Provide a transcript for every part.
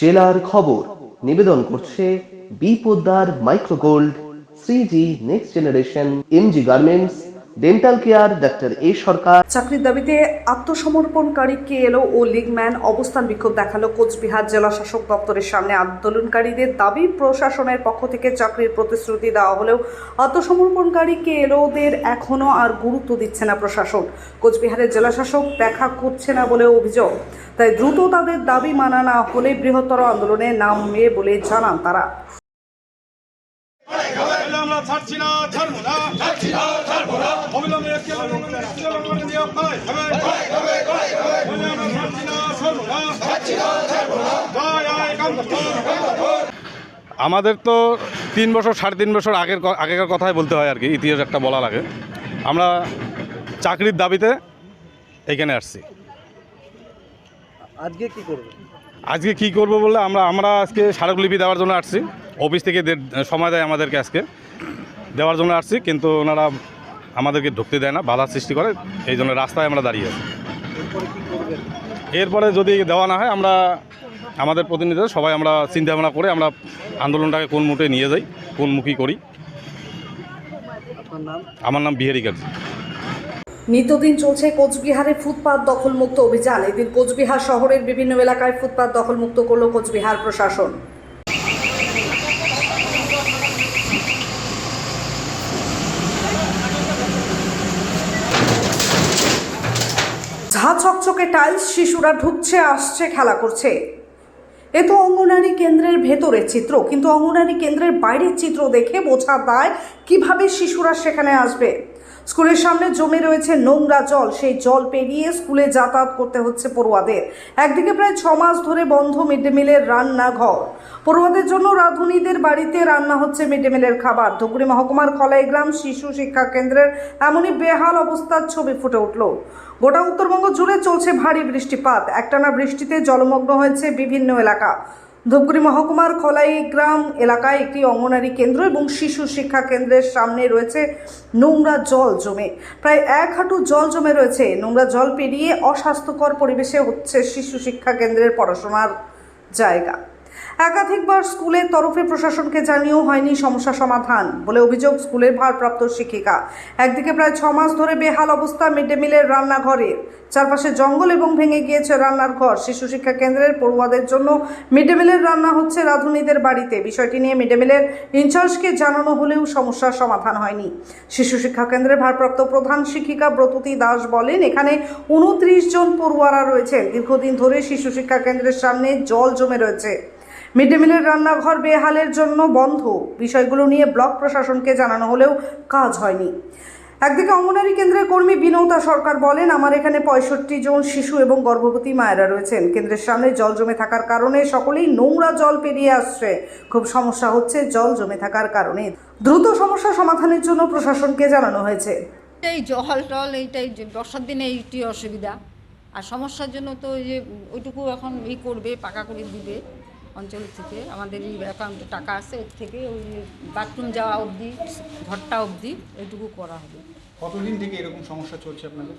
জেলার খবর। নিবেদন করছে বিপদার micro gold three G next generation MG garments dental care doctor A Sarkar চাকরির দাবিতে আত্মসমর্পণকারী কেএলও ও লিগম্যান অবস্থান বিক্ষোভ দেখাল কোচবিহার জেলা শাসক দপ্তরের সামনে। আন্দোলনকারীদের দাবি, প্রশাসনের পক্ষ থেকে চাকরির প্রতিশ্রুতি দেওয়া হলেও আত্মসমর্পণকারী কেএলওদের এখনও আর গুরুত্ব দিচ্ছে না প্রশাসন। কোচবিহারের জেলা শাসক দেখা করছে না বলে অভিযোগ। তাই দ্রুত তাদের দাবি মানা না হলে বৃহত্তর আন্দোলনে নামবে বলে জানান তারা। ছাড়ছি না ছাড়বো না ছাড়ছি না ছাড়বো না অবিলম্বে একটি করে নিয়োগ করে হবে ছাড়ছি না ছাড়বো না ছাড়ছি না ছাড়বো না জয় আয় কান্তপুর আমাদের তো তিন বছর সাড়ে তিন বছর আগের আগেকার কথাই বলতে হয় আর কি ইতিহাস একটা বলা লাগে। আমরা চাকরির দাবিতে এখানে আসছি। আজকে কি করবে? আজকে কি করব বলে আমরা আমরা আজকে স্মারকলিপি দেওয়ার জন্য আসছি। অফিস থেকে সময় দেয় আমাদেরকে আজকে। দেওয়ার জন্য আসছি কিন্তু ওনারা আমাদেরকে ঢুকতে দেয় না বাধা সৃষ্টি করে এই জন্য রাস্তায় আমরা দাঁড়িয়ে আছি। এরপরে কি করবেন? এরপরে যদি দেওয়া না হয় আমরা আমাদের প্রতিনিধিরা সবাই আমরা চিন্তা ভাবনা করে আমরা আন্দোলনটাকে কোন মুটে নিয়ে যাই কোন মুখী করি। আমার নাম বিহারি গাজী নিত্যদিন চলছে কোচবিহারে ফুটপাত দখলমুক্ত অভিযান। এদিন কোচবিহার শহরের বিভিন্ন এলাকায় ফুটপাত দখলমুক্ত করল কোচবিহার প্রশাসন। ঝা চকচকে টাইলস, শিশুরা ঢুকছে, আসছে, খেলা করছে। এ তো অঙ্গনারী কেন্দ্রের ভেতরের চিত্র, কিন্তু অঙ্গনারী কেন্দ্রের বাইরের চিত্র দেখে বোঝা দায় কীভাবে শিশুরা সেখানে আসবে। স্কুলের সামনে জমে রয়েছে নোংরা জল। সেই জল পেরিয়ে স্কুলে যাতায়াত করতে হচ্ছে পড়ুয়াদের। একদিকে প্রায় ছ মাস ধরে বন্ধ মিড ডে মিলের রান্নাঘর। পড়ুয়াদের জন্য রাঁধুনিদের বাড়িতে রান্না হচ্ছে মিড ডে মিলের খাবার। ধুবড়ি মহকুমার খলাইগ্রাম শিশু শিক্ষা কেন্দ্রের এমনই বেহাল অবস্থার ছবি ফুটে উঠল। গোটা উত্তরবঙ্গ জুড়ে চলছে ভারী বৃষ্টিপাত। একটানা বৃষ্টিতে জলমগ্ন হয়েছে বিভিন্ন এলাকা। ধূপগুড়ি মহকুমার খলাই গ্রাম এলাকায় একটি অঙ্গনারী কেন্দ্র এবং শিশু শিক্ষা কেন্দ্রের সামনে রয়েছে নোংরা জল জমে। প্রায় এক হাঁটু জল জমে রয়েছে। নোংরা জল পেরিয়ে অস্বাস্থ্যকর পরিবেশে হচ্ছে শিশু শিক্ষা কেন্দ্রের পড়াশোনার জায়গা। একাধিকবার স্কুলের তরফে প্রশাসনকে জানিয়েও হয়নি সমস্যা সমাধান বলে অভিযোগ স্কুলের ভারপ্রাপ্ত শিক্ষিকা। একদিকে প্রায় ছ মাস ধরে বেহাল অবস্থা মিড ডে মিলের রান্নাঘরে চারপাশে জঙ্গল এবং ভেঙে গিয়েছে রান্নার ঘর। শিশু শিক্ষা কেন্দ্রের পড়ুয়াদের জন্য মিড ডে মিলের রান্না হচ্ছে রাঁধুনিদের বাড়িতে। বিষয়টি নিয়ে মিড ডে মিলের ইনচার্জকে জানানো হলেও সমস্যার সমাধান হয়নি। শিশু শিক্ষা কেন্দ্রের ভারপ্রাপ্ত প্রধান শিক্ষিকা ব্রততী দাস বলেন, এখানে উনত্রিশ জন পড়ুয়ারা রয়েছেন। দীর্ঘদিন ধরে শিশু শিক্ষা কেন্দ্রের সামনে জল জমে রয়েছে। মিড ডে মিলের রান্নাঘর বেহালের জন্য বন্ধ। বিষয়গুলো নিয়ে ব্লক প্রশাসনকে জানানো হলেও কাজ হয়নি। একদিকে অঙ্গনারী কেন্দ্রের কর্মী বিনৌতা সরকার বলেন, আমার এখানে পঁয়ষট্টি জন শিশু এবং গর্ভবতী মায়েরা রয়েছেন। কেন্দ্রের সামনে জল জমে থাকার কারণে সকলেই নোংরা জল পেরিয়ে আসছে। খুব সমস্যা হচ্ছে জল জমে থাকার কারণে। দ্রুত সমস্যা সমাধানের জন্য প্রশাসনকে জানানো হয়েছে। এই জল, টল এইটাই বর্ষার দিনে এইটি অসুবিধা। আর সমস্যার জন্য তো ওই যে ওইটুকু এখন ই করবে, পাকা করে দিবে। অঞ্চল থেকে। আমাদের এই অ্যাকাউন্টে টাকা আছে এর থেকে ওই বাথরুম যাওয়া অবধি ঘরটা অবধি এইটুকু করা হবে। কতদিন থেকে এরকম সমস্যা চলছে আপনাদের?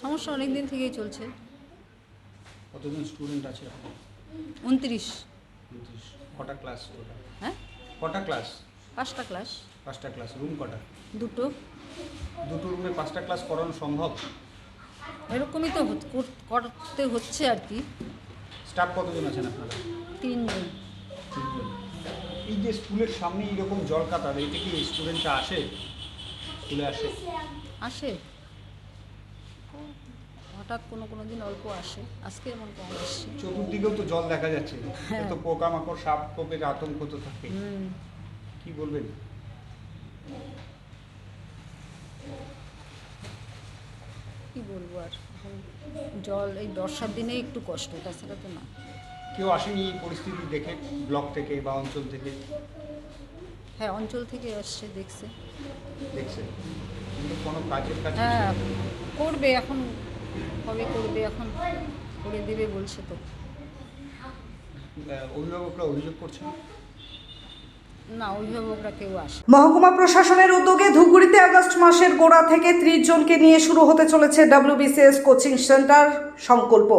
সমস্যা অনেক দিন থেকেই চলছে। কতজন স্টুডেন্ট আছে এখন? উনত্রিশ। উনত্রিশ। কটা ক্লাস হ্যাঁ? কটা ক্লাস পাঁচটা ক্লাস পাঁচটা ক্লাস রুম কটা? দুটো। দুটো রুমে পাঁচটা ক্লাস করানো সম্ভব? এরকমই তো কর- করতে হচ্ছে আর কি। স্টাফ কতজন আছেন আপনারা? তিনজন। এই যে স্কুলের সামনে এরকম জল কাতার এটা কি স্টুডেন্টরা আসে? স্কুলে আসে? আসে। হঠাৎ কোনো কোনো দিন অল্প আসে। আজকে এমন কম আসছে। চতুর্দিকেও তো জল দেখা যাচ্ছে। তো পোকামাকড় সাপ কোপের আতঙ্ক তো থাকে। কি বলবেন? কি বলব আর? জল এই বর্ষার দিনে একটু কষ্ট তাছাড়া তো না। কেউ আসেনি এই পরিস্থিতি দেখে ব্লক থেকে বা অঞ্চল থেকে? হ্যাঁ অঞ্চল থেকে আসছে দেখছে। দেখছে। কিন্তু কোনো কাজের কাজ হ্যাঁ করবে এখন কবে করবে এখন করে দেবে বলছে তো। অভিভাবকরা অভিযোগ করছেন? মহকুমা প্রশাসনের উদ্যোগে ধূপগুড়িতে আগস্ট মাসের গোড়া থেকে ত্রিশ জনকে নিয়ে শুরু হতে চলেছে ডাব্লিউবিসিএস কোচিং সেন্টার সংকল্প।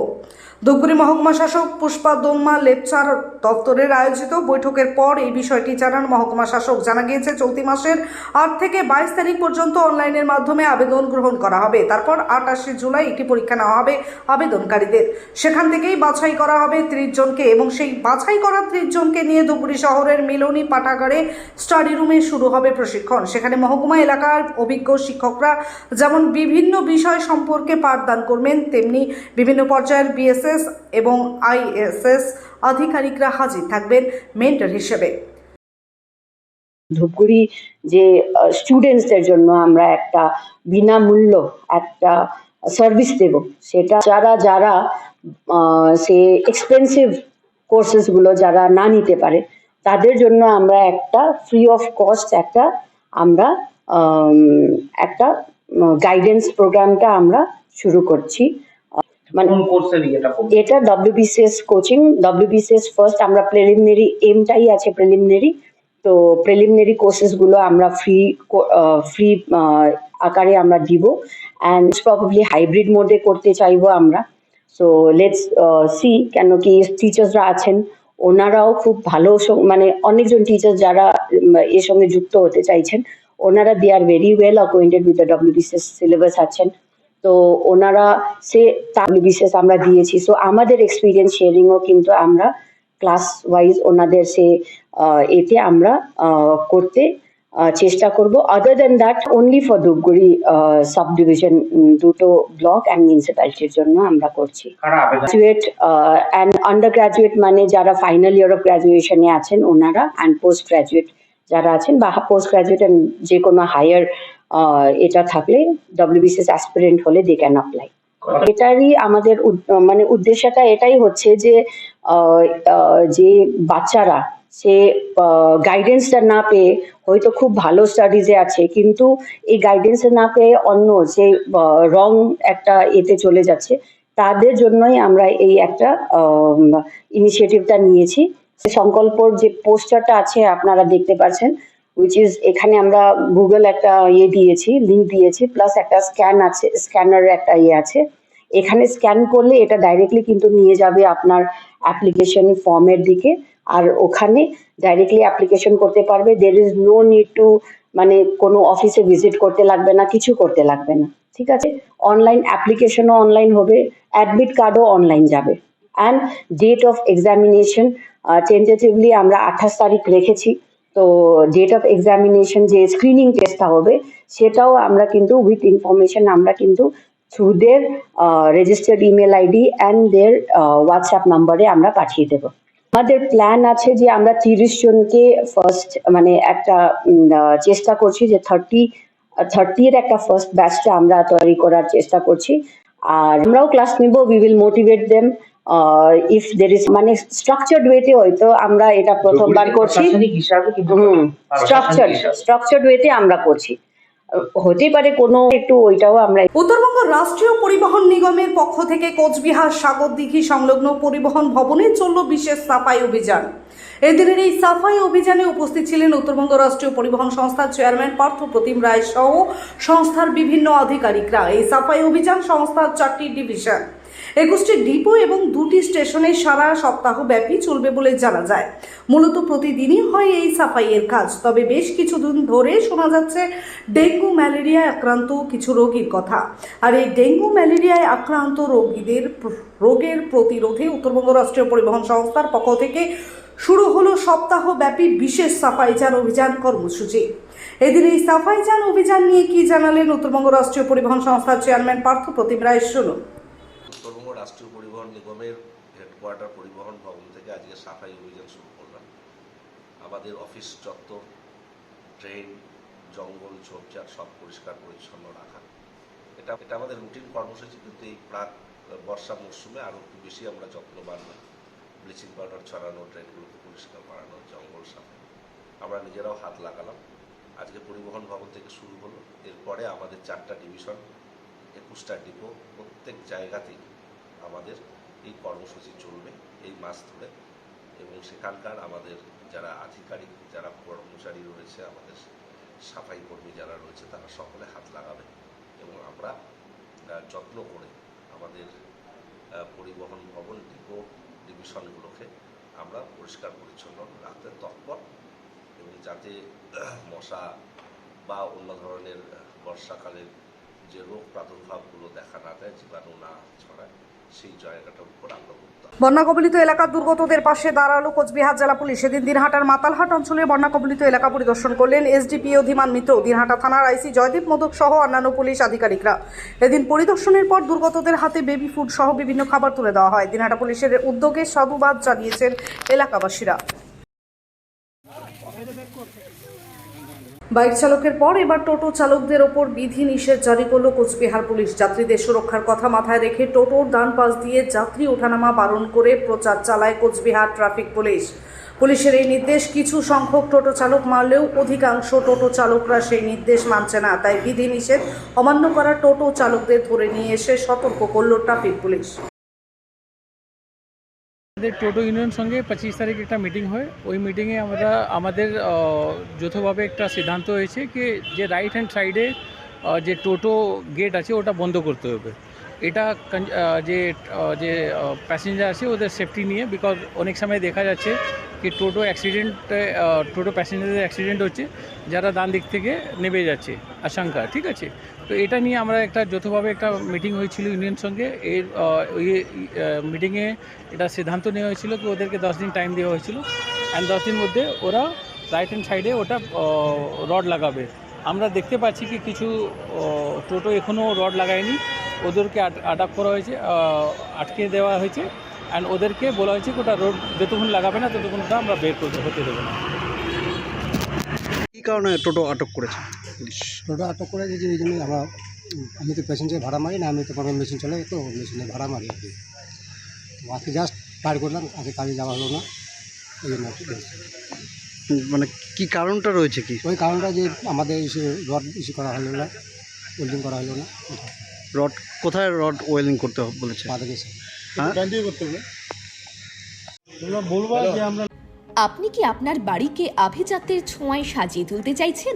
ধূপগুড়ি মহকুমা শাসক পুষ্পা দোম্মা লেপচার দপ্তরের আয়োজিত বৈঠকের পর এই বিষয়টি জানান মহকুমা শাসক। জানা গিয়েছে, চলতি মাসের আট থেকে বাইশ তারিখ পর্যন্ত অনলাইনের মাধ্যমে আবেদন গ্রহণ করা হবে। তারপর আটাশে জুলাই একটি পরীক্ষা নেওয়া হবে আবেদনকারীদের। সেখান থেকেই বাছাই করা হবে ত্রিশ জনকে এবং সেই বাছাই করা ত্রিশ জনকে নিয়ে ধূপগুড়ি শহরের মিলনী পাঠাগারে স্টাডি রুমে শুরু হবে প্রশিক্ষণ। সেখানে মহকুমা এলাকার অভিজ্ঞ শিক্ষকরা যেমন বিভিন্ন বিষয় সম্পর্কে পাঠদান করবেন, তেমনি বিভিন্ন পর্যায়ের বিএসএস এবং আইএসএস আধিকারিকরা হাজির থাকবেন মেন্টর হিসেবে। ধূপগুড়ি যে স্টুডেন্টসদের জন্য আমরা একটা বিনামূল্য একটা সার্ভিস দেব। সেটা যারা যারা সে এক্সপেন্সিভ কোর্সেসগুলো যারা না নিতে পারে তাদের জন্য আমরা একটা ফ্রি অফ কস্ট একটা আমরা আম, একটা গাইডেন্স প্রোগ্রামটা আমরা শুরু করছি। মানে এটা ডব্লিউবিসিএস কোচিং ডব্লিউবিসিএস ফার্স্ট আমরা প্রিলিমিনারি এমটাই আছে প্রিলিমিনারি তো প্রিলিমিনারি কোর্সেসগুলো আমরা ফ্রি ফ্রি আকারে আমরা দিব। অ্যান্ড প্রবাবলি হাইব্রিড মোডে করতে চাইব আমরা। সো লেটস সি কেন কি টিচার্সরা আছেন। ওনারাও খুব ভালো মানে অনেকজন টিচার যারা এর সঙ্গে যুক্ত হতে চাইছেন, ওনারা they are very well acquainted with the WBCS syllabus আছেন। তো ওনারা, সে বিশেষ আমরা দিয়েছি। সো আমাদের এক্সপিরিয়েন্স শেয়ারিংও কিন্তু আমরা ক্লাস ওয়াইজ ওনাদের সে এতে আমরা করতে চেষ্টা করব। Other then that only for Dhupguri sub division দুটো ব্লক অ্যান্ড মিউনিসিপ্যালিটির জন্য আমরা করছি। গ্রাজুয়েট অ্যান্ড আন্ডার গ্রাজুয়েট মানে যারা ফাইনাল ইয়ার অফ গ্রাজুয়েশনে আছেন ওনারা অ্যান্ড পোস্ট গ্রাজুয়েট যারা আছেন বা পোস্ট গ্রাজুয়েট অ্যান্ড যে কোনো হায়ার এটা থাকলে ডব্লিউবিসিএস অ্যাসপিরেন্ট হলে দে ক্যান অ্যাপ্লাই এটারই আমাদের মানে উদ্দেশ্যটা এটাই হচ্ছে যে যে বাচ্চারা, সে গাইডেন্সটা না পেয়ে হয়তো খুব ভালো স্টাডিজে আছে, কিন্তু এই গাইডেন্সটা না পেয়ে অন্য যে রং একটা এতে চলে যাচ্ছে, তাদের জন্যই আমরা এই একটা ইনিশিয়েটিভটা নিয়েছি। সংকল্পর যে পোস্টারটা আছে, আপনারা দেখতে পাচ্ছেন উইচ ইজ এখানে আমরা গুগল একটা ইয়ে দিয়েছি লিঙ্ক দিয়েছি প্লাস একটা স্ক্যান আছে স্ক্যানার একটা ইয়ে আছে। এখানে স্ক্যান করলে এটা ডাইরেক্টলি কিন্তু নিয়ে যাবে আপনার অ্যাপ্লিকেশন ফর্মের দিকে। আর ওখানে ডাইরেক্টলি অ্যাপ্লিকেশন করতে পারবে। There is no need to মানে কোনো অফিসে ভিজিট করতে লাগবে না, কিছু করতে লাগবে না। ঠিক আছে? অনলাইন অ্যাপ্লিকেশনও অনলাইন হবে অ্যাডমিট কার্ডও অনলাইন যাবে। And date of examination tentatively আমরা আঠাশ তারিখ রেখেছি। তো ডেট অফ এক্সামিনেশন যে স্ক্রিনিং টেস্টটা হবে, সেটাও আমরা কিন্তু উইথ ইনফরমেশন আমরা কিন্তু through registered email ID and their WhatsApp নাম্বারে আমরা পাঠিয়ে দেবো। আমাদের প্ল্যান আছে যে আমরা তিরিশ জনকে ফার্স্ট মানে একটা চেষ্টা করছি যে থার্টি থার্টির একটা ফার্স্ট ব্যাচটা আমরা তৈরি করার চেষ্টা করছি। আর আমরাও ক্লাস নিব we will motivate them if there is মানে স্ট্রাকচার্ড ওয়েতে হয়তো আমরা এটা প্রথমবার করছি। প্রশাসনিক স্ট্রাকচার্ড স্ট্রাকচার্ড ওয়েতে আমরা করছি। হতে পারে কোনো একটু ওইটাও আমরা উত্তরবঙ্গ রাষ্ট্রীয় পরিবহন নিগমের পক্ষ থেকে কোচবিহার সাগর দিঘি সংলগ্ন পরিবহন ভবনে চলল বিশেষ সাফাই অভিযান। এদিনের এই সাফাই অভিযানে উপস্থিত ছিলেন উত্তরবঙ্গ রাষ্ট্রীয় পরিবহন সংস্থার চেয়ারম্যান পার্থ প্রতিম রায় সহ সংস্থার বিভিন্ন আধিকারিকরা। এই সাফাই অভিযান সংস্থার চারটি ডিভিশন। একুশটি ডিপো এবং দুটি স্টেশনে সারা সপ্তাহ ব্যাপী চলবে বলে জানা যায়। মূলত প্রতিদিনই হয় এই সাফাইয়ের কাজ। তবে বেশ কিছুদিন ধরে শোনা যাচ্ছে ডেঙ্গু ম্যালেরিয়ায় আক্রান্ত কিছু রোগীর কথা। আর এই ডেঙ্গু ম্যালেরিয়ায় আক্রান্ত রোগীদের রোগের প্রতিরোধে উত্তরবঙ্গ রাষ্ট্রীয় পরিবহন সংস্থার পক্ষ থেকে শুরু হলো সপ্তাহব্যাপী বিশেষ সাফাইজান অভিযান কর্মসূচি। এদিন এই সাফাইজান অভিযান নিয়ে কি জানালেন উত্তরবঙ্গ রাষ্ট্রীয় পরিবহন সংস্থার চেয়ারম্যান পার্থ প্রতিম রায়, শুনুন। উত্তরবঙ্গ রাষ্ট্রীয় পরিবহন নিগমের হেডকোয়ার্টার পরিবহন ভবন থেকে আজকে সাফাই অভিযান শুরু করলাম। আমাদের অফিস চত্বর ট্রেন জঙ্গল, ঝোপঝাড় সব পরিষ্কার পরিচ্ছন্ন রাখা। এটা এটা আমাদের রুটিন কর্মসূচি, কিন্তু এই প্রাক বর্ষা মরশুমে আরও একটু বেশি আমরা যত্নবান হই। ব্লিচিং পাউডার ছড়ানো, ট্রেনগুলোকে পরিষ্কার করানো, জঙ্গল সাফাই। আমরা নিজেরাও হাত লাগালাম। আজকে পরিবহন ভবন থেকে শুরু হলো। এরপরে আমাদের চারটা ডিভিশন, একুশটা ডিপো, প্রত্যেক জায়গাতেই আমাদের এই কর্মসূচি চলবে এই মাস ধরে। এবং সেখানকার আমাদের যারা আধিকারিক, যারা কর্মচারী রয়েছে, আমাদের সাফাই কর্মী যারা রয়েছে, তারা সকলে হাত লাগাবে। এবং আমরা যত্ন করে আমাদের পরিবহন ভবন, ডিপো ডিভিশনগুলোকে আমরা পরিষ্কার পরিচ্ছন্ন রাখতে তৎপর এবং যাতে মশা বা অন্য ধরনের বর্ষাকালের যে রোগ প্রাদুর্ভাবগুলো দেখা না দেয়, জীবাণু না ছড়ায়, সেই জায়গাটার উপর আমরা বন্যা কবলিত এলাকার দুর্গতদের পাশে দাঁড়াল কোচবিহার জেলা পুলিশ। সেদিন দিনহাটার মাতালহাট অঞ্চলে বন্যা কবলিত এলাকা পরিদর্শন করলেন এসডিপিও অধিমান মিত্র। দিনহাটা থানার আইসি জয়দীপ মোদক সহ অন্যান্য পুলিশ আধিকারিকরা। এদিন পরিদর্শনের পর দুর্গতদের হাতে বেবি ফুড সহ বিভিন্ন খাবার তুলে দেওয়া হয়। দিনহাটা পুলিশের উদ্যোগে সাধুবাদ জানিয়েছেন এলাকাবাসীরা। বাইক চালকের পর এবার টোটো চালকদের ওপর বিধি নিষেধ জারি করল কোচবিহার পুলিশ। যাত্রীদের সুরক্ষার কথা মাথায় রেখে টোটোর ডান পাশ দিয়ে যাত্রী ওঠানামা বারণ করে প্রচার চালায় কোচবিহার ট্রাফিক পুলিশ। পুলিশের এই নির্দেশ, কিছু সংখ্যক টোটো চালক মারলেও অধিকাংশ টোটো চালকরা সেই নির্দেশ মানছে না। তাই বিধি নিষেধ অমান্য করা টোটো চালকদের ধরে নিয়ে এসে সতর্ক করল ট্রাফিক পুলিশ। আমাদের টোটো ইউনিয়ন সঙ্গে পঁচিশ তারিখ একটা মিটিং হয়। ওই মিটিংয়ে আমরা, আমাদের যৌথভাবে একটা সিদ্ধান্ত হয়েছে কি, যে রাইট হ্যান্ড সাইডে যে টোটো গেট আছে, ওটা বন্ধ করতে হবে। এটা যে যে প্যাসেঞ্জার আছে, ওদের সেফটি নিয়ে বিকজ অনেক সময় দেখা যাচ্ছে কি, টোটো অ্যাক্সিডেন্ট টোটো প্যাসেঞ্জারদের অ্যাক্সিডেন্ট হচ্ছে, যারা ডান দিক থেকে নেমে যাচ্ছে, আশঙ্কা, ঠিক আছে? তো এটা নিয়ে আমরা একটা যৌথভাবে একটা মিটিং হয়েছিল ইউনিয়ন সঙ্গে। এর মিটিংয়ে এটা সিদ্ধান্ত নেওয়া হয়েছিল কি ওদেরকে দশ দিন টাইম দেওয়া হয়েছিল। অ্যান্ড দশ দিন মধ্যে ওরা রাইট হ্যান্ড সাইডে ওটা রড লাগাবে। আমরা দেখতে পাচ্ছি কি কিছু টোটো এখনও রড লাগায়নি। ওদেরকে আট- আটক করা হয়েছে আটকে দেওয়া হয়েছে। অ্যান্ড ওদেরকে বলা হয়েছে ওটা রোড যতক্ষণ লাগাবে না ততক্ষণ ওটা আমরা বের করতে হতে দেবো না। কী কারণে টোটো আটক করেছে? পুলিশ। টোটো আটক করে যে এই জন্য আমরা আমি তো প্যাসেঞ্জার ভাড়া মারি না আমি তো কোনো মেশিন চলে তো মেশিনে ভাড়া মারি আর কি। তো আজকে জাস্ট পার করলাম আজকে কাজে যাওয়া হলো না এই জন্য মানে কি কারণটা রয়েছে কি? ওই কারণটা যে আমাদের ইস্যু রড ইস্যু করা হলো না ওয়েল্ডিং করা হলো না। রড কোথায় রড ওয়েলিং করতে হবে বলেছে? হ্যাঁ? আপনি কি আপনার বাড়িকে আভিজাত্যের ছোঁয়ায় সাজিয়ে তুলতে চাইছেন?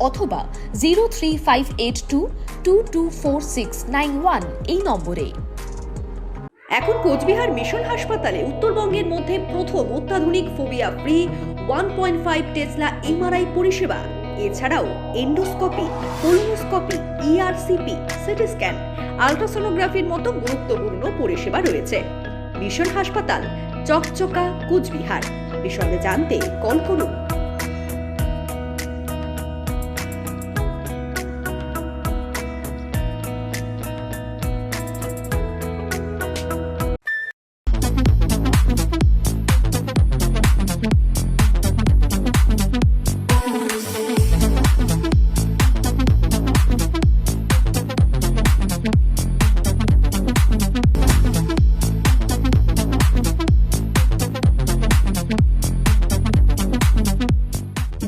অথবা zero three five eight two two two four six nine one এই নম্বরে। এখন কোচবিহার মিশন হাসপাতালে উত্তরবঙ্গের মধ্যে প্রথম অত্যাধুনিক phobia free one point five tesla MRI পরিষেবা। এছাড়াও endoscopy colonoscopy ERCP CT scan, আলট্রাসোনোগ্রাফির মতো গুরুত্বপূর্ণ পরিষেবা রয়েছে। মিশন হাসপাতাল, চকচকা, কুচবিহার। বিষয়ে জানতে কল করুন।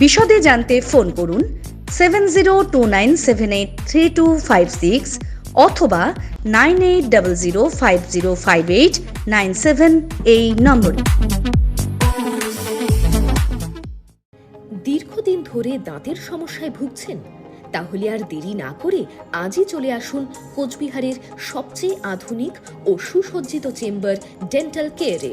বিশদে জানতে ফোন করুন seven zero two nine seven eight three two five six অথবা nine eight double zero five zero five eight nine seven এই নম্বরে। দীর্ঘদিন ধরে দাঁতের সমস্যায় ভুগছেন? তাহলে আর দেরি না করে আজই চলে আসুন কোচবিহারের সবচেয়ে আধুনিক ও সুসজ্জিত চেম্বার ডেন্টাল কেয়ারে।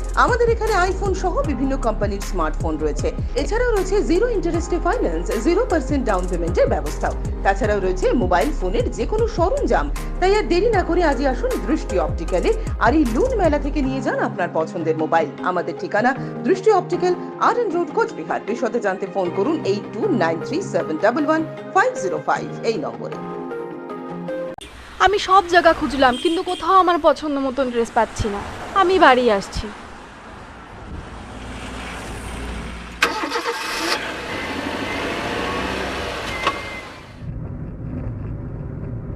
আমাদের এখানে আইফোন সহ বিভিন্ন কোম্পানির স্মার্টফোন রয়েছে। এছাড়াও রয়েছে জিরো ইন্টারেস্টে ফাইন্যান্স জিরো পার্সেন্ট ডাউন পেমেন্টের ব্যবস্থাও। তাছাড়াও রয়েছে মোবাইল ফোনের যে কোনো সরঞ্জাম। তাই আর দেরি না করে আজই আসুন দৃষ্টি অপটিক্যালে আর এই লুন মেলা থেকে নিয়ে যান আপনার পছন্দের মোবাইল আমাদের ঠিকানা Drishti optical R N road Coochbehar. বিশদে জানতে ফোন করুন eight two nine three seven double one five zero five এই নম্বরে। আমি সব জায়গা খুঁজলাম, কিন্তু কোথাও আমার পছন্দ মতন ড্রেস পাচ্ছি না। আমি বাড়ি আসছি।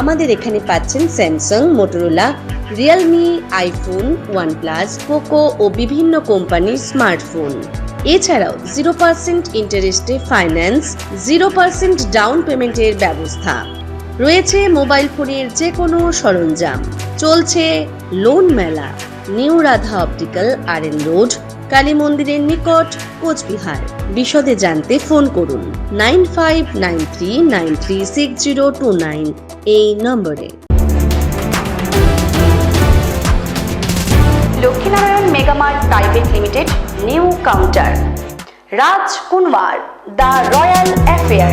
আমাদের এখানে পাচ্ছেন Samsung Motorola Realme iPhone OnePlus Poco ও বিভিন্ন কোম্পানির স্মার্টফোন এছাড়াও জিরো পার্সেন্ট ইন্টারেস্টে ফাইন্যান্স জিরো পার্সেন্ট ডাউন পেমেন্টের ব্যবস্থা। রয়েছে মোবাইল ফোনের যে কোনো সরঞ্জাম। চলছে লোন মেলা। New Radha optical R N road Kali মন্দিরের নিকট কোচবিহার। বিশদে জানতে ফোন করুন nine five nine three nine three six zero two nine এই নম্বরে। Laxminarayan megamart private limited new counter. Raj Kunwar, the royal affair,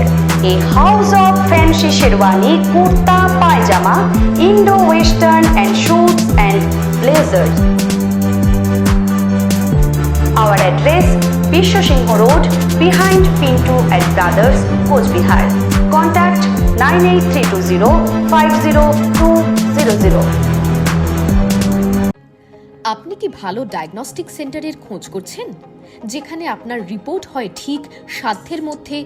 a house of fancy sherwani kurta, pyjama Indo western and suits and blazers. Our address Bisho Singh Road behind Pintu and Brothers, Coachbihar. Contact 98320 আপনি কি ভালো diagnostic সেন্টারের খোঁজ করছেন যেখানে আপনার report হয় ঠিক সাধ্যের মধ্যে